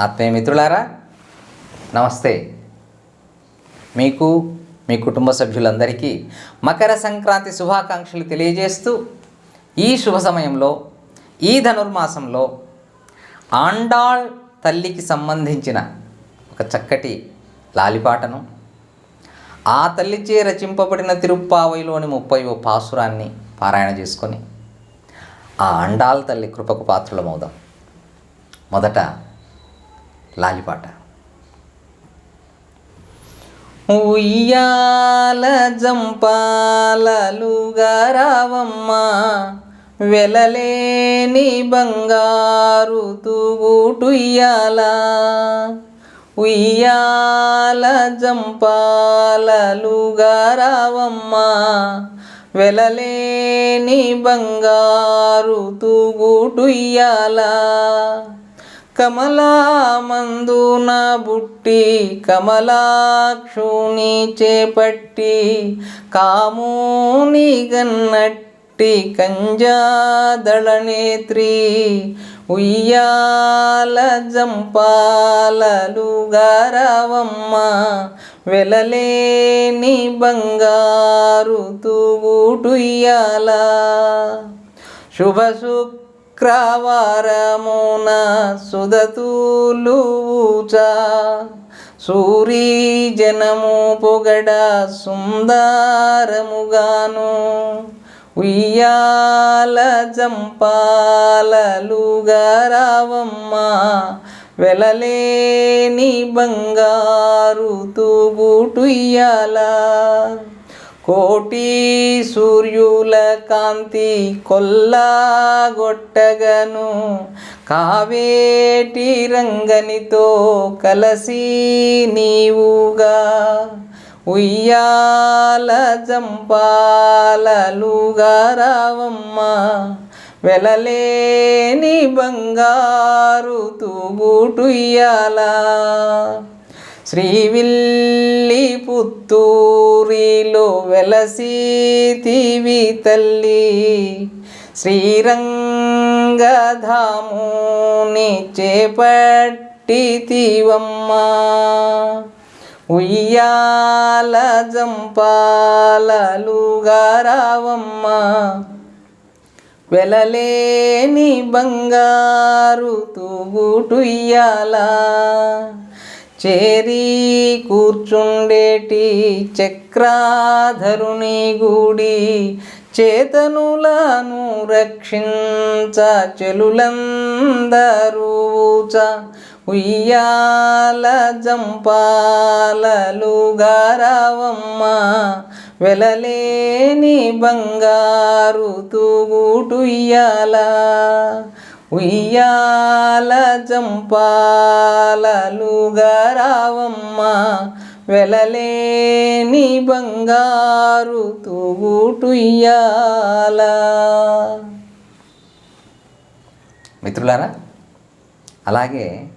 ఆత్మీయ మిత్రులారా నమస్తే. మీకు మీ కుటుంబ సభ్యులందరికీ మకర సంక్రాంతి శుభాకాంక్షలు తెలియజేస్తూ ఈ శుభ సమయంలో ఈ ధనుర్మాసంలో ఆండాళ్ తల్లికి సంబంధించిన ఒక చక్కటి లాలిపాటను ఆ తల్లిచే రచింపబడిన తిరుప్పావైలోని ముప్పై ఓ పాసురాన్ని పారాయణ చేసుకొని ఆ అండాల్ తల్లి కృపకు పాత్రలమవుదాం. మొదట లాలిపాట. ఉయ్యాల జంపాలలుగారావమ్మ వెలలేని బంగారు తూగుటుయ్యాల ఉయ్యాల జంపాలలుగారావమ్మ వెలలేని బంగారు తూగుటుయ్యాలా కమలామందున బుట్టి కమలాక్షుని చేపట్టి కాముని గన్నట్టి కంజాదళనేత్రి ఉయ్యాల జంపాలలు గారవమ్మ వెలలేని బంగారు తూగుటుయ్యాల శుభ శుక్రవారమున సుదతూలుచా సూరీ జనము పొగడ సుందరముగాను. ఉయ్యాల జంపాలలు గారవమ్మ వెలలేని బంగారు తూగుటుయ్యాల కోటి సూర్యుల కాంతి కొల్లాగొట్టగను. కావేటి రంగనితో కలసి నీవుగా ఉయ్యాల జంపాలలుగారావమ్మ వెలలేని బంగారు తూగుటుయ్యాలా శ్రీవిల్లి పుత్తూరిలో వెలసీతివి తల్లి. శ్రీరంగధాముని చేపట్టితివమ్మా ఉయ్యాల జంపాలలుగారావమ్మ వెలలేని బంగారు తూగుటుయ్యాలా చేరి కూర్చుండేటి చక్రాధరుని గుడి చేతనులను రక్షించ చెలులందరూచ ఉయ్యాల జంపాలలు గారవమ్మ వెలలేని బంగారు తూగుటుయ్యాల ఉయ్యాల జంపాలలు గారవమ్మ వెలలేని బంగారు తూగుటుయ్యాల. మిత్రులారా అలాగే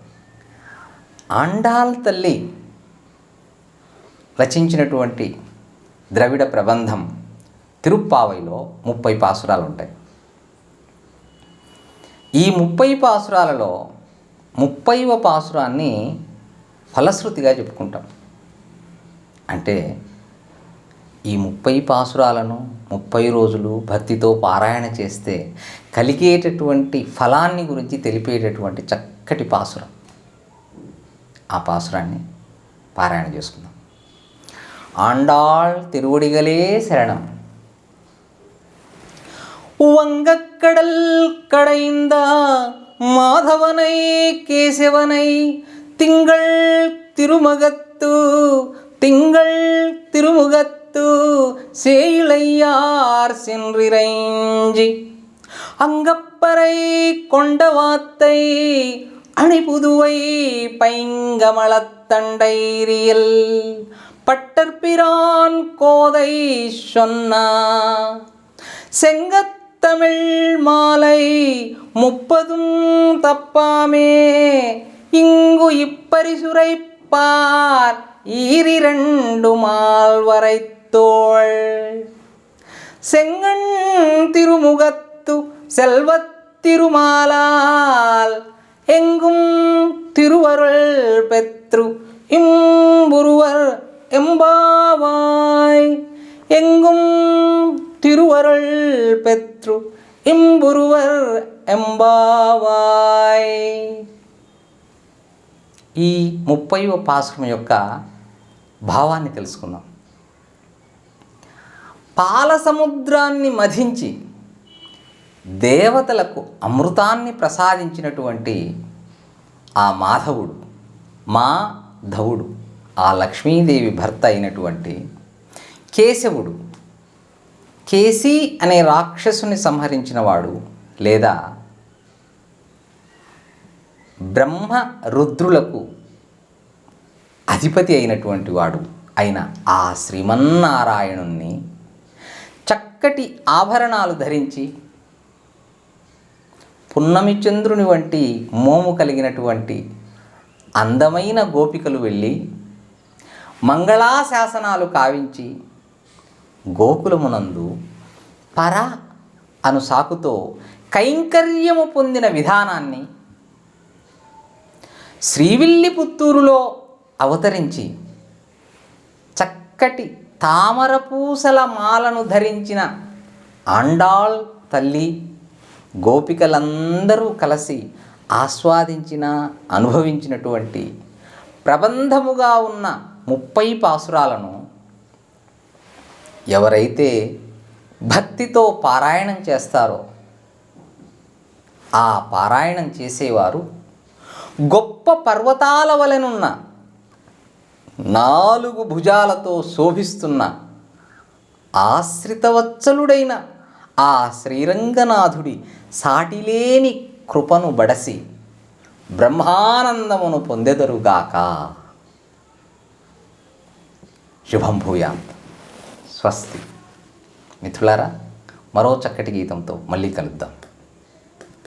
ఆండాల్ తల్లి రచించినటువంటి ద్రవిడ ప్రబంధం తిరుప్పావైలో ముప్పై పాసురాలు ఉంటాయి ఈ ముప్పై పాసురాలలో ముప్పైవ పాసురాన్ని ఫలశ్రుతిగా చెప్పుకుంటాం. అంటే ఈ ముప్పై పాసురాలను ముప్పై రోజులు భక్తితో పారాయణ చేస్తే కలిగేటటువంటి ఫలాన్ని గురించి తెలిపేటటువంటి చక్కటి పాసురం. ఆ పాసురాన్ని పారాయణ చేసుకుందాం. ఆండాళ్ తిరువడిగలే శరణం. கடல் கடைந்த மாதவனை கேசவனை. திங்கள் திருமகத்து திங்கள் திருமுகத்து சேயிலையார் சென்றிரைஞ்சி அங்கப்பறை கொண்ட வாத்தை அணிபுதுவை பைங்கமலத்தண்டைரியல் பட்டர்பிரான் கோதை சொன்னா செங்கத் முத்தமிழ் மாலை முப்பதும் தப்பாமே. இங்கு இப்பரிசுரைப்பார் ஈரிரண்டுமால் வரைத்தோள் செங்கண் திருமுகத்து செல்வத்திருமாலால் எங்கும் திருவருள் பெற்று இம்புருவர் எம்பாவாய். எங்கும் திருவருள் பெற்று இம்புருவர் ఎంబావాయ్ ఈ ముప్పైవ పాశ్రం యొక్క భావాన్ని తెలుసుకుందాం పాల సముద్రాన్ని మధించి దేవతలకు అమృతాన్ని ప్రసాదించినటువంటి ఆ మాధవుడు మా ధవుడు ఆ లక్ష్మీదేవి భర్త అయినటువంటి కేశవుడు కేసీ అనే రాక్షసుని సంహరించినవాడు లేదా బ్రహ్మ రుద్రులకు అధిపతి అయినటువంటి వాడు అయిన ఆ శ్రీమన్నారాయణుణ్ణి చక్కటి ఆభరణాలు ధరించి పున్నమి చంద్రుని వంటి మోము కలిగినటువంటి అందమైన గోపికలు వెళ్ళి మంగళాశాసనాలు కావించి గోకులమునందు పర అను సాకుతో కైంకర్యము పొందిన విధానాన్ని శ్రీవిల్లి పుత్తూరులో అవతరించి చక్కటి తామరపూసల మాలను ధరించిన ఆండాళ్ తల్లి గోపికలందరూ కలిసి ఆస్వాదించిన అనుభవించినటువంటి ప్రబంధముగా ఉన్న ముప్పై పాసురాలను ఎవరైతే భక్తితో పారాయణం చేస్తారో ఆ పారాయణం చేసేవారు గొప్ప పర్వతాల వలెనున్న నాలుగు భుజాలతో శోభిస్తున్న ఆశ్రితవత్సలుడైన ఆ శ్రీరంగనాథుడి సాటిలేని కృపను బడసి బ్రహ్మానందమును పొందెదరుగాక. శుభం భూయాత్. స్వస్తి. మిత్రులారా మరో చక్కటి గీతంతో మళ్ళీ కలుద్దాం.